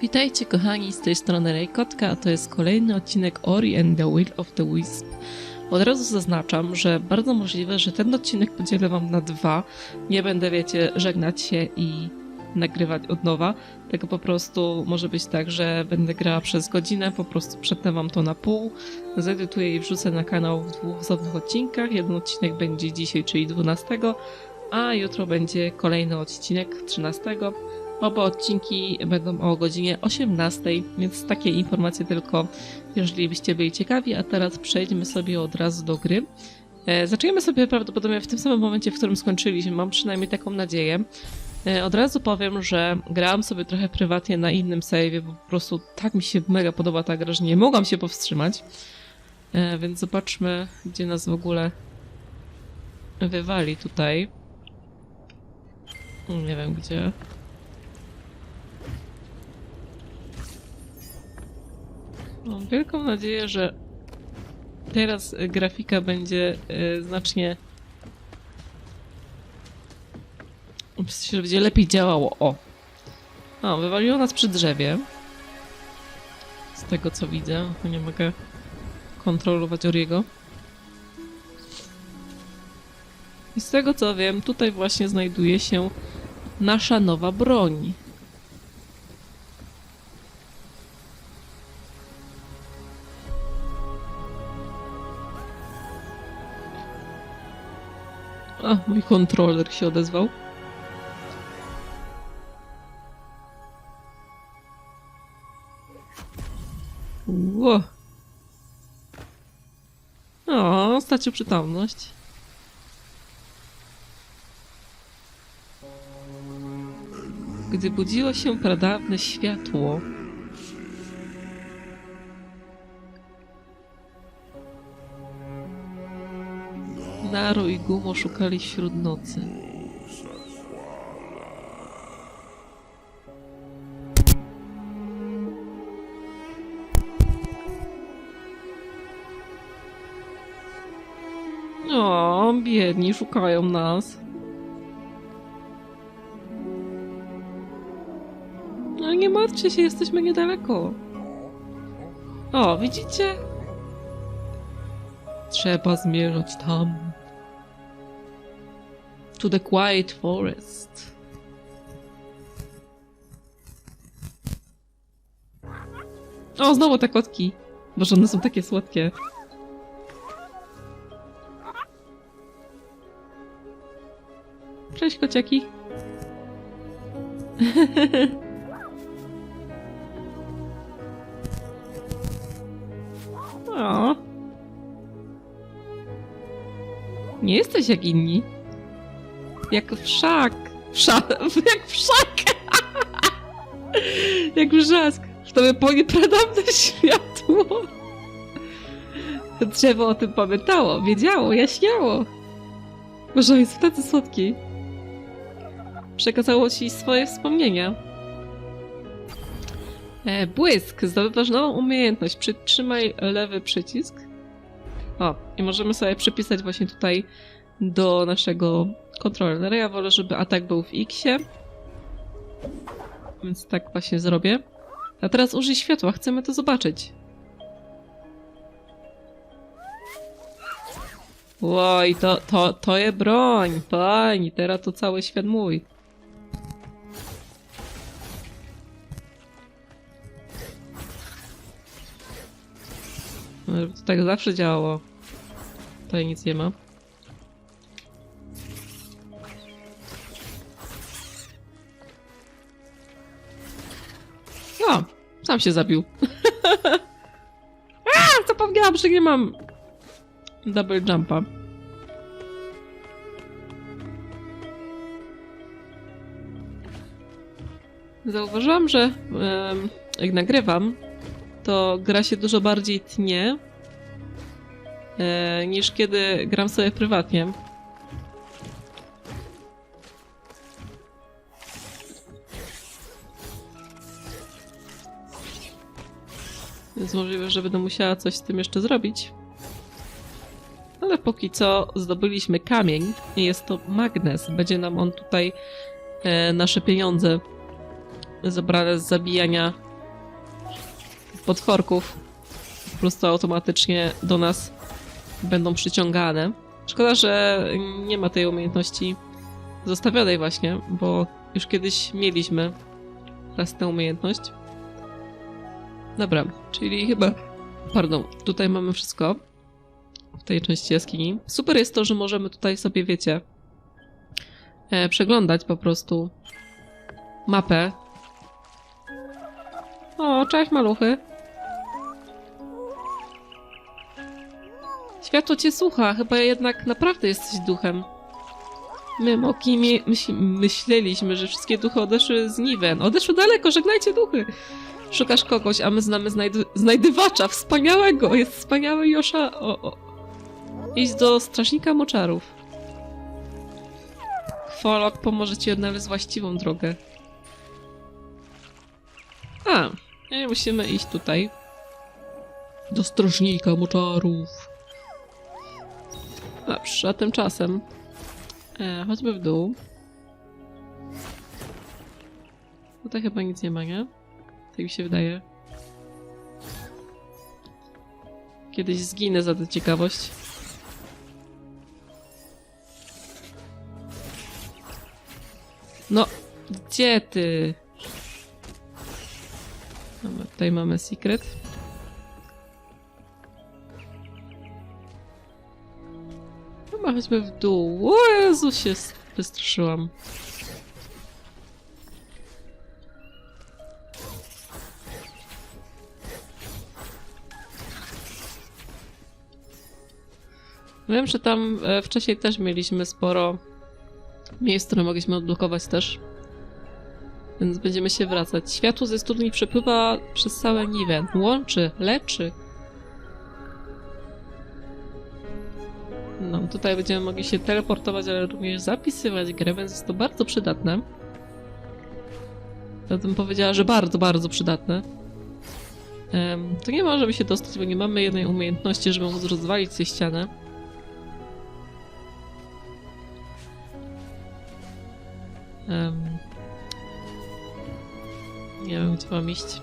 Witajcie kochani, z tej strony Rejkotka, a to jest kolejny odcinek Ori and the Will of the Wisp. Od razu zaznaczam, że bardzo możliwe, że ten odcinek podzielę wam na dwa. Nie będę, wiecie, żegnać się i nagrywać od nowa, tylko po prostu może być tak, że będę grała przez godzinę, po prostu przetnę wam to na pół, zedytuję i wrzucę na kanał w dwóch osobnych odcinkach. Jeden odcinek będzie dzisiaj, czyli 12, a jutro będzie kolejny odcinek 13. Oba odcinki będą o godzinie 18, więc takie informacje tylko, jeżeli byście byli ciekawi. A teraz przejdźmy sobie od razu do gry. E, zaczniemy sobie prawdopodobnie w tym samym momencie, w którym skończyliśmy. Mam przynajmniej taką nadzieję. E, od razu powiem, że grałam sobie trochę prywatnie na innym save'ie, bo po prostu tak mi się mega podoba ta gra, że nie mogłam się powstrzymać. E, więc zobaczmy, gdzie nas w ogóle wywali tutaj. Nie wiem gdzie. Mam wielką nadzieję, że teraz y, grafika będzie y, znacznie. W sensie, że będzie lepiej działało. O! O, wywaliło nas przy drzewie. Z tego co widzę, to nie mogę kontrolować Oriego. I z tego co wiem, tutaj właśnie znajduje się nasza nowa broń. A, mój kontroler się odezwał. Ło. O, stracił przytomność. Gdy budziło się pradawne światło, Naru i Gumo szukali wśród nocy. O, biedni, szukają nas. No nie martwcie się, jesteśmy niedaleko. O, widzicie? Trzeba zmierzać tam. To the quiet forest. O, znowu te kotki. Boże, one są takie słodkie. Cześć, kociaki. O. Nie jesteś jak inni. Jak wszak. Wszak. Jak wszak. jak wrzask. W tobie płonie pradawne światło. To drzewo o tym pamiętało, wiedziało, jaśniało. Boże, jest tacy słodki. Przekazało ci swoje wspomnienia. E, błysk. Zdobywasz nową umiejętność. Przytrzymaj lewy przycisk. O, i możemy sobie przypisać właśnie tutaj do naszego kontrolera. Ja wolę, żeby atak był w X-ie. Więc tak właśnie zrobię. A teraz użyj światła, chcemy to zobaczyć. Oj, to, to, to jest broń, pani, teraz to cały świat mój. To tak zawsze działało. Tutaj nic nie ma. O, sam się zabił. A, zapomniałam, że nie mam double jumpa. Zauważyłam, że jak nagrywam, to gra się dużo bardziej tnie e, niż kiedy gram sobie prywatnie. Więc możliwe, że będę musiała coś z tym jeszcze zrobić. Ale póki co zdobyliśmy kamień i jest to magnes. Będzie nam on tutaj e, nasze pieniądze zabrane z zabijania potworków po prostu automatycznie do nas będą przyciągane. Szkoda, że nie ma tej umiejętności zostawionej właśnie, bo już kiedyś mieliśmy raz tę umiejętność. Dobra, czyli chyba... Pardon, tutaj mamy wszystko w tej części jaskini. Super jest to, że możemy tutaj sobie, wiecie, e, przeglądać po prostu mapę. O, cześć maluchy. Światło cię słucha, chyba jednak naprawdę jesteś duchem. My, Moki, myśleliśmy, że wszystkie duchy odeszły z Niven. Odeszły daleko, żegnajcie duchy! Szukasz kogoś, a my znamy znajdy- znajdywacza, wspaniałego! Jest wspaniały Josza... O, o. Idź do strażnika moczarów. Folok pomoże ci odnaleźć właściwą drogę. A, nie musimy iść tutaj. Do strażnika moczarów. Dobrze, a tymczasem e, chodźmy w dół. Tutaj chyba nic nie ma, nie? Tak mi się wydaje. Kiedyś zginę za tę ciekawość. No, gdzie ty? Dobra, tutaj mamy secret. Chyba chodźmy w dół. O Jezu, się wystraszyłam. Wiem, że tam e, wcześniej też mieliśmy sporo miejsc, które mogliśmy odblokować też. Więc będziemy się wracać. Światło ze studni przepływa przez całe Niven. Łączy, leczy. No, tutaj będziemy mogli się teleportować, ale również zapisywać grę, więc jest to bardzo przydatne. Bym powiedziała, że bardzo, bardzo przydatne. Em, to nie możemy się dostać, bo nie mamy jednej umiejętności, żeby móc rozwalić tę ścianę. Em, nie wiem, gdzie mam iść.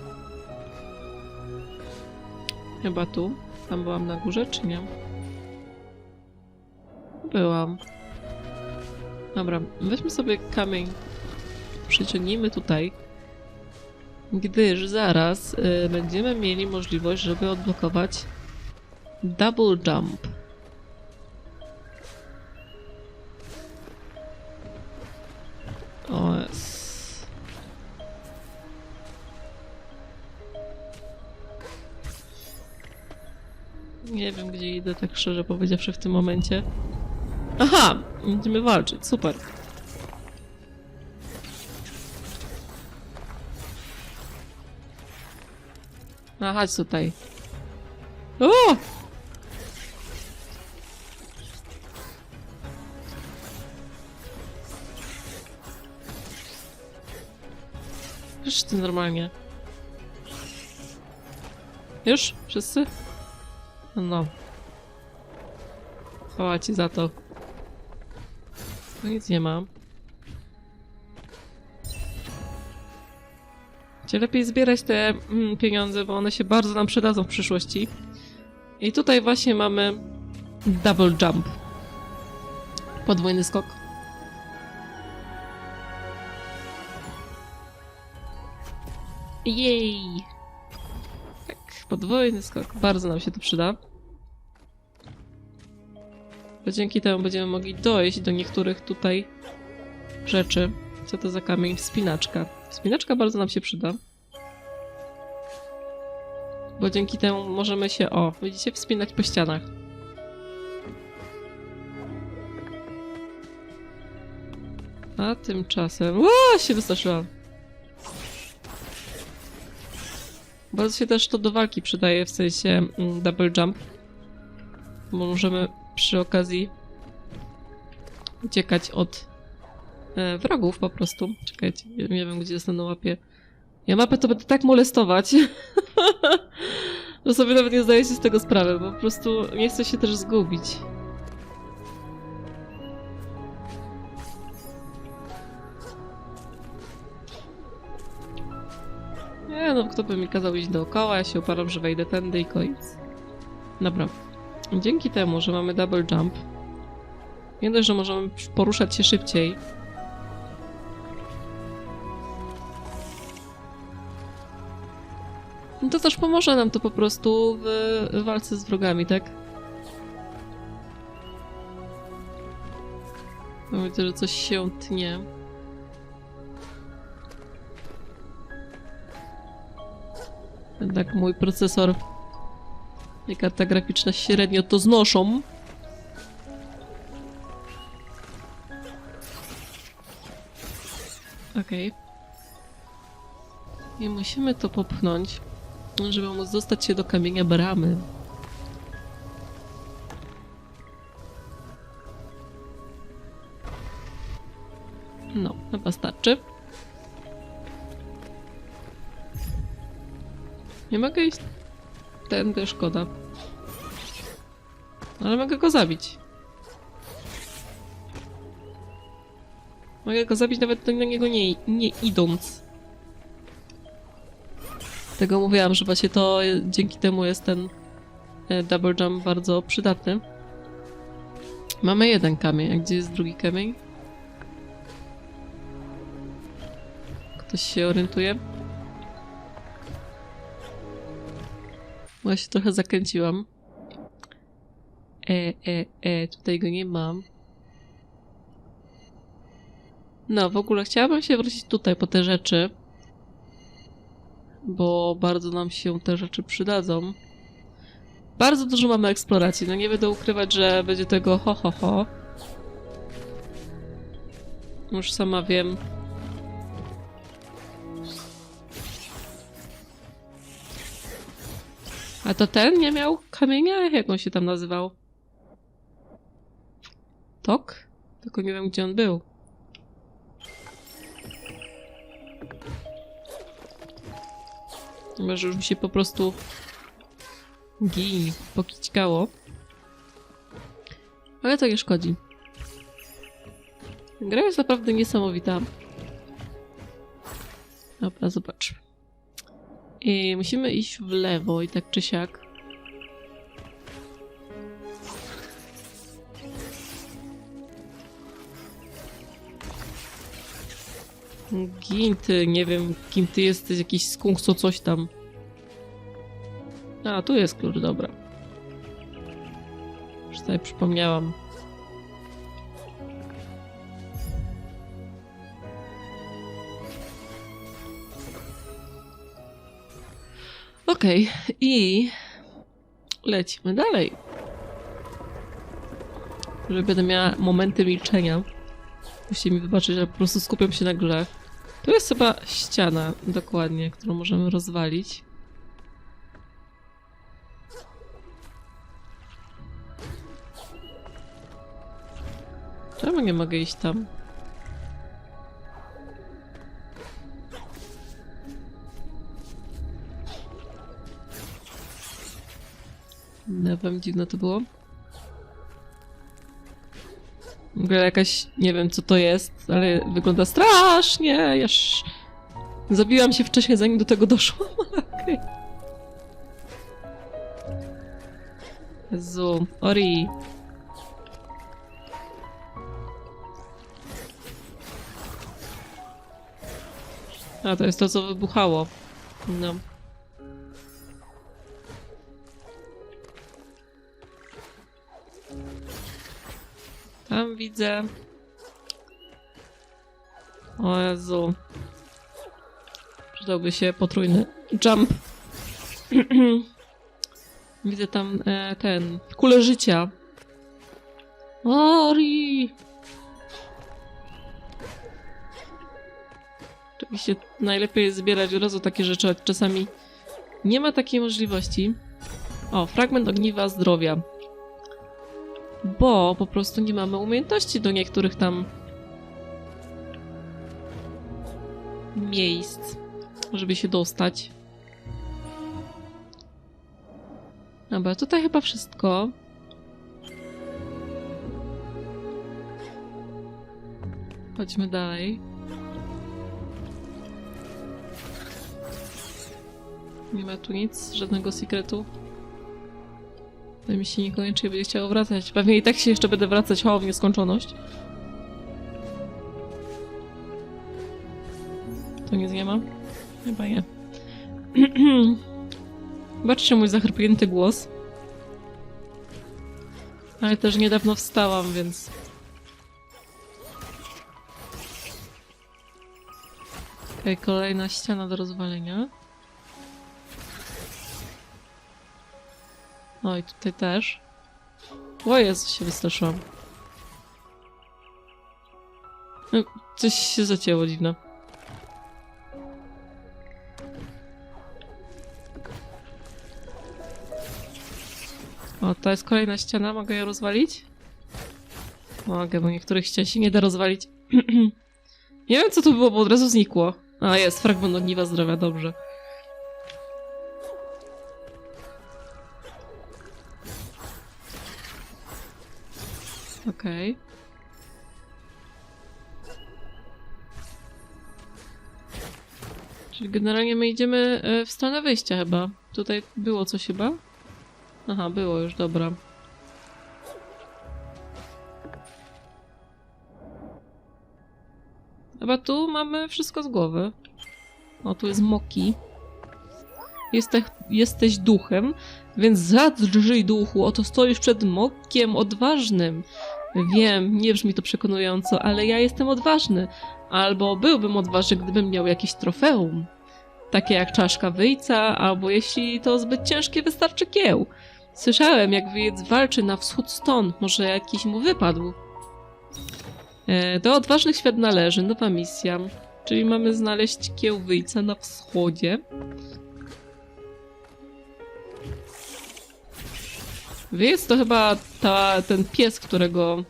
Chyba tu. Tam byłam na górze, czy nie? Byłam. Dobra, weźmy sobie kamień. Przyciągnijmy tutaj. Gdyż zaraz y, będziemy mieli możliwość, żeby odblokować double jump. Nie wiem, gdzie idę, tak szczerze powiedziawszy, w tym momencie. Aha! Będziemy walczyć, super. A, chodź tutaj. O! Już ty normalnie. Już? Wszyscy? No. Chwała ci za to. Tu nic nie mam. Gdzie lepiej zbierać te mm, pieniądze, bo one się bardzo nam przydadzą w przyszłości. I tutaj właśnie mamy double jump. Podwójny skok. Jej! Podwójny skok. Bardzo nam się to przyda. Bo dzięki temu będziemy mogli dojść do niektórych tutaj rzeczy. Co to za kamień? Wspinaczka. Wspinaczka bardzo nam się przyda. Bo dzięki temu możemy się, o, widzicie, wspinać po ścianach. A tymczasem... O, się wystraszyłam. Bardzo się też to do walki przydaje, w sensie mm, double jump. Możemy przy okazji uciekać od e, wrogów po prostu. Czekajcie, nie, nie wiem gdzie jest na łapie. Ja mapę to będę tak molestować, że sobie nawet nie zdaję się z tego sprawy, bo po prostu nie chcę się też zgubić. Ale no kto by mi kazał iść dookoła, ja się uparam, że wejdę tędy i koniec. Dobra. Dzięki temu, że mamy double jump, nie dość, że możemy poruszać się szybciej, no to też pomoże nam to po prostu w walce z wrogami, tak? No że coś się tnie. Jednak mój procesor i karta graficzna średnio to znoszą. Okej. I musimy to popchnąć, żeby móc dostać się do kamienia bramy. No, chyba starczy. Nie mogę iść tędy, szkoda. Ale mogę go zabić. Mogę go zabić nawet do niego nie, nie idąc. Tego mówiłam, że właśnie to dzięki temu jest ten e, double jump bardzo przydatny. Mamy jeden kamień, a gdzie jest drugi kamień? Ktoś się orientuje? Właśnie trochę zakręciłam. E, e, e, tutaj go nie mam. No, w ogóle chciałabym się wrócić tutaj po te rzeczy. Bo bardzo nam się te rzeczy przydadzą. Bardzo dużo mamy eksploracji. No nie będę ukrywać, że będzie tego ho ho ho. Już sama wiem. A to ten nie miał kamienia? Jak on się tam nazywał? Tok? Tylko nie wiem, gdzie on był. Może już mi się po prostu gin pokićkało. Ale to nie szkodzi. Gra jest naprawdę niesamowita. Dobra, zobacz. I musimy iść w lewo i tak czy siak. Gin, ty, nie wiem, kim ty jesteś, jakiś skunk, co coś tam. A, tu jest klucz, dobra. Już sobie przypomniałam. Okej, i lecimy dalej. Że będę miała momenty milczenia. Musicie mi wybaczyć, że po prostu skupiam się na grze. Tu jest chyba ściana, dokładnie, którą możemy rozwalić. Czemu nie mogę iść tam? Nie wiem, dziwne to było. W ogóle jakaś, nie wiem co to jest, ale wygląda strasznie, już zabiłam się wcześniej zanim do tego doszłam, okej. Jezu, Ori. A, to jest to, co wybuchało. No. Tam widzę. O Jezu. Przydałby się potrójny jump. widzę tam e, ten. Kulę życia. Ori! Oczywiście najlepiej jest zbierać od razu takie rzeczy, ale czasami nie ma takiej możliwości. O, fragment ogniwa zdrowia bo po prostu nie mamy umiejętności do niektórych tam miejsc, żeby się dostać. Dobra, tutaj chyba wszystko. Chodźmy dalej. Nie ma tu nic, żadnego sekretu. To mi się niekoniecznie będzie chciało wracać. Pewnie i tak się jeszcze będę wracać o w nieskończoność. To nic nie ma? Chyba nie. Zobaczcie mój zachrypnięty głos. Ale też niedawno wstałam, więc... Okej, kolejna ściana do rozwalenia. Oj, tutaj też. O Jezu, się wystraszyłam. No, Coś się zacięło dziwne. O, to jest kolejna ściana, mogę ją rozwalić? Mogę, bo niektórych ścian się nie da rozwalić. nie wiem co to było, bo od razu znikło. A, jest, fragment ogniwa zdrowia, dobrze. Okej. Czyli generalnie my idziemy e, w stronę wyjścia chyba. Tutaj było coś chyba? Aha, było już, dobra. Chyba tu mamy wszystko z głowy. O, tu jest Moki. Jesteś, jesteś duchem, więc zadrżyj duchu, oto stoisz przed Mokiem odważnym. Wiem, nie brzmi to przekonująco, ale ja jestem odważny. Albo byłbym odważny, gdybym miał jakieś trofeum. Takie jak czaszka wyjca, albo jeśli to zbyt ciężkie, wystarczy kieł. Słyszałem, jak wyjec walczy na wschód stąd, może jakiś mu wypadł. E, do odważnych świat należy, nowa misja. Czyli mamy znaleźć kieł wyjca na wschodzie. Wyjec to chyba ta, ten pies, którego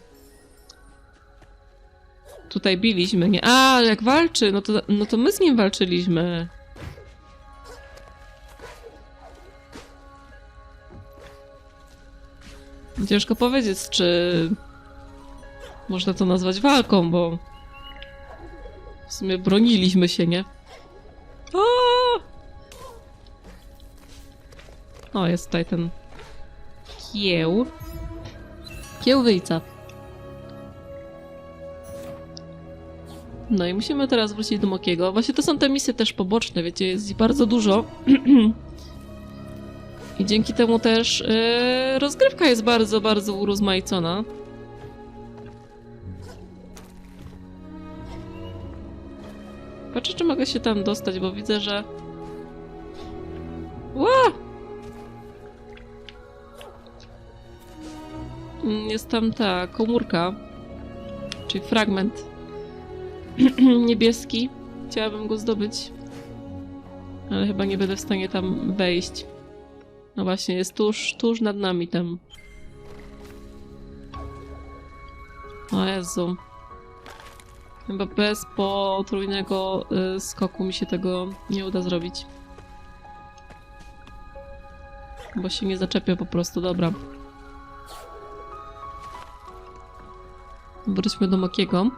tutaj biliśmy, nie? A, jak walczy, no to, no to my z nim walczyliśmy. Ciężko powiedzieć, czy można to nazwać walką, bo w sumie broniliśmy się, nie? O! o, jest tutaj ten kieł. Kieł wyjca. No i musimy teraz wrócić do Mokiego. Właśnie to są te misje też poboczne, wiecie, jest ich bardzo dużo. I dzięki temu też yy, rozgrywka jest bardzo, bardzo urozmaicona. Patrzę, czy mogę się tam dostać, bo widzę, że... Jest tam ta komórka, czyli fragment niebieski. Chciałabym go zdobyć, ale chyba nie będę w stanie tam wejść. No właśnie, jest tuż, tuż nad nami tam. O Jezu. Chyba bez potrójnego y, skoku mi się tego nie uda zrobić. Bo się nie zaczepię po prostu, dobra. Wróćmy do Mokiego.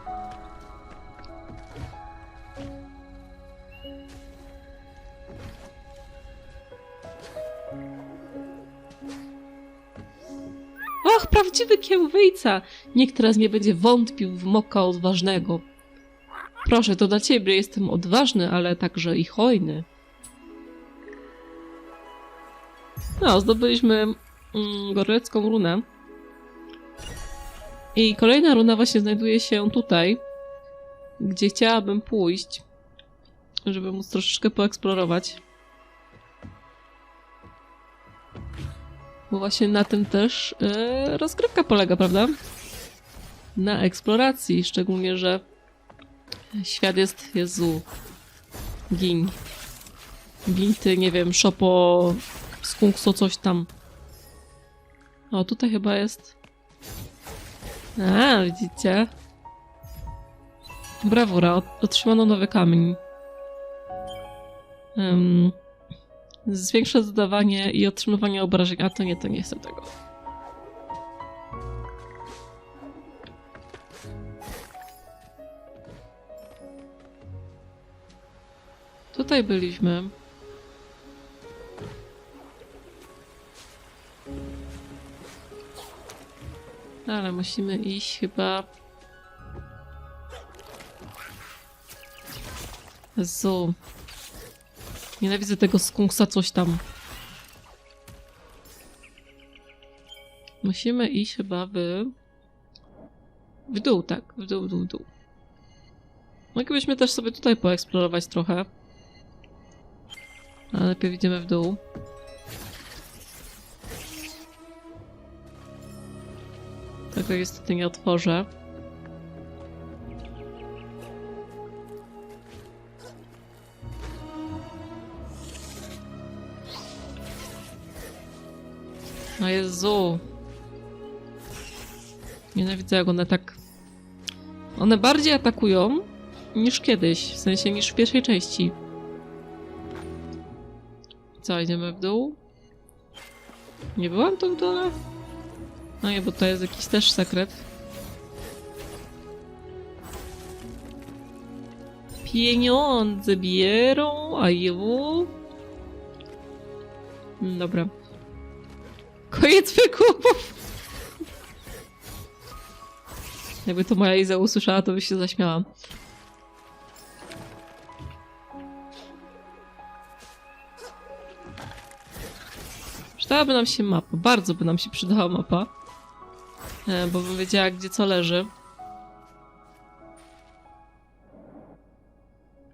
Och, prawdziwy kiełwyjca! Nikt teraz nie będzie wątpił w Moka odważnego. Proszę, to dla ciebie jestem odważny, ale także i hojny. No, zdobyliśmy mm, runę. I kolejna runa właśnie znajduje się tutaj, gdzie chciałabym pójść, żeby móc troszeczkę poeksplorować. Bo właśnie na tym też yy, rozgrywka polega, prawda? Na eksploracji, szczególnie, że świat jest, Jezu, gin. Gin ty, nie wiem, szopo, skunkso, coś tam. O, tutaj chyba jest... A, widzicie? Brawura, ot- otrzymano nowy kamień. Um, zwiększa zadawanie i otrzymywanie obrażeń. A to nie, to nie chcę tego. Tutaj byliśmy. Ale musimy iść chyba... Jezu. Nienawidzę tego skunksa coś tam. Musimy iść chyba w... W dół, tak. W dół, w dół, w dół. Moglibyśmy też sobie tutaj poeksplorować trochę. Ale lepiej idziemy w dół. Tego niestety nie otworzę. No Jezu. Nienawidzę jak one tak... One bardziej atakują niż kiedyś, w sensie niż w pierwszej części. Co, idziemy w dół? Nie byłam tu w dole? No nie, bo to jest jakiś też sekret. Pieniądze bierą, a ju. Mm, Dobra. Koniec wykupów! Jakby to moja Iza usłyszała, to by się zaśmiała. Przydałaby nam się mapa. Bardzo by nam się przydała mapa. E, bo bym wiedziała, gdzie co leży.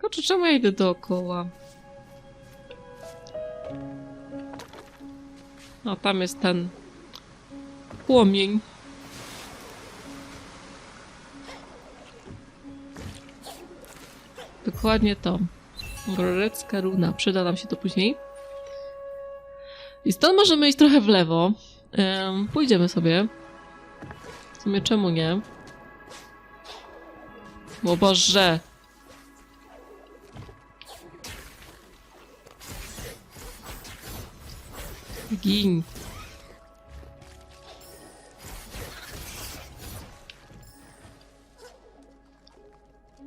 Kurczę, czemu ja idę dookoła? No, tam jest ten płomień. Dokładnie to. Gorecka runa. Przyda nam się to później. I stąd możemy iść trochę w lewo. Em, pójdziemy sobie. W sumie czemu nie? O Boże! Gin.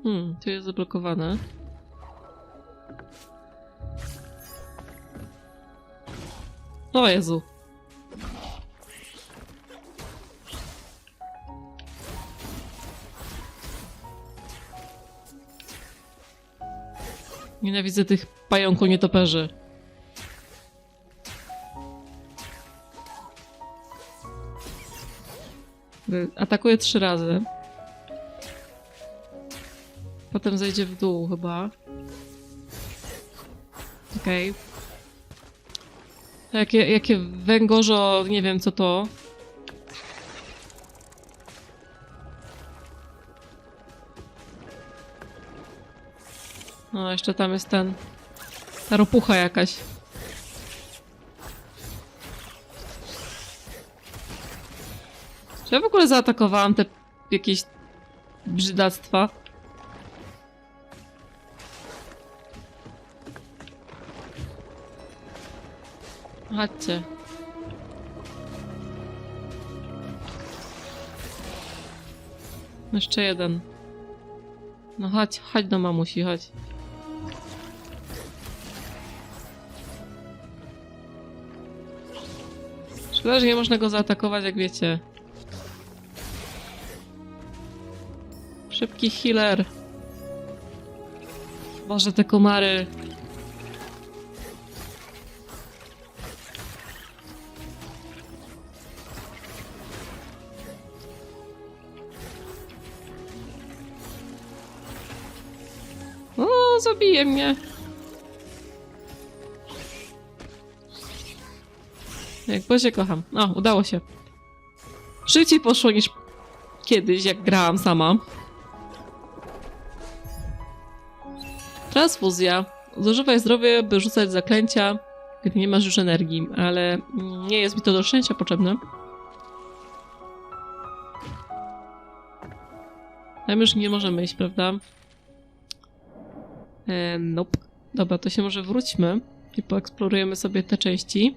Hmm, tu jest zablokowane. O Jezu. Nienawidzę tych pająku nietoperzy. Atakuje trzy razy. Potem zejdzie w dół chyba. Okej. Jakie, jakie węgorzo, nie wiem co to. No, jeszcze tam jest ten. Ta ropucha jakaś. Czy ja w ogóle zaatakowałam te jakieś brzydactwa? Chodźcie. Jeszcze jeden. No chodź, chodź do mamusi, chodź. Szkoda, że nie można go zaatakować, jak wiecie. Szybki healer. Boże, te komary. O, zabije mnie. Jak Boże kocham. O, udało się. Szybciej poszło niż kiedyś, jak grałam sama. Transfuzja. Zużywaj zdrowie, by rzucać zaklęcia, gdy nie masz już energii, ale nie jest mi to do szczęścia potrzebne. Tam już nie możemy iść, prawda? E, nope. Dobra, to się może wróćmy i poeksplorujemy sobie te części.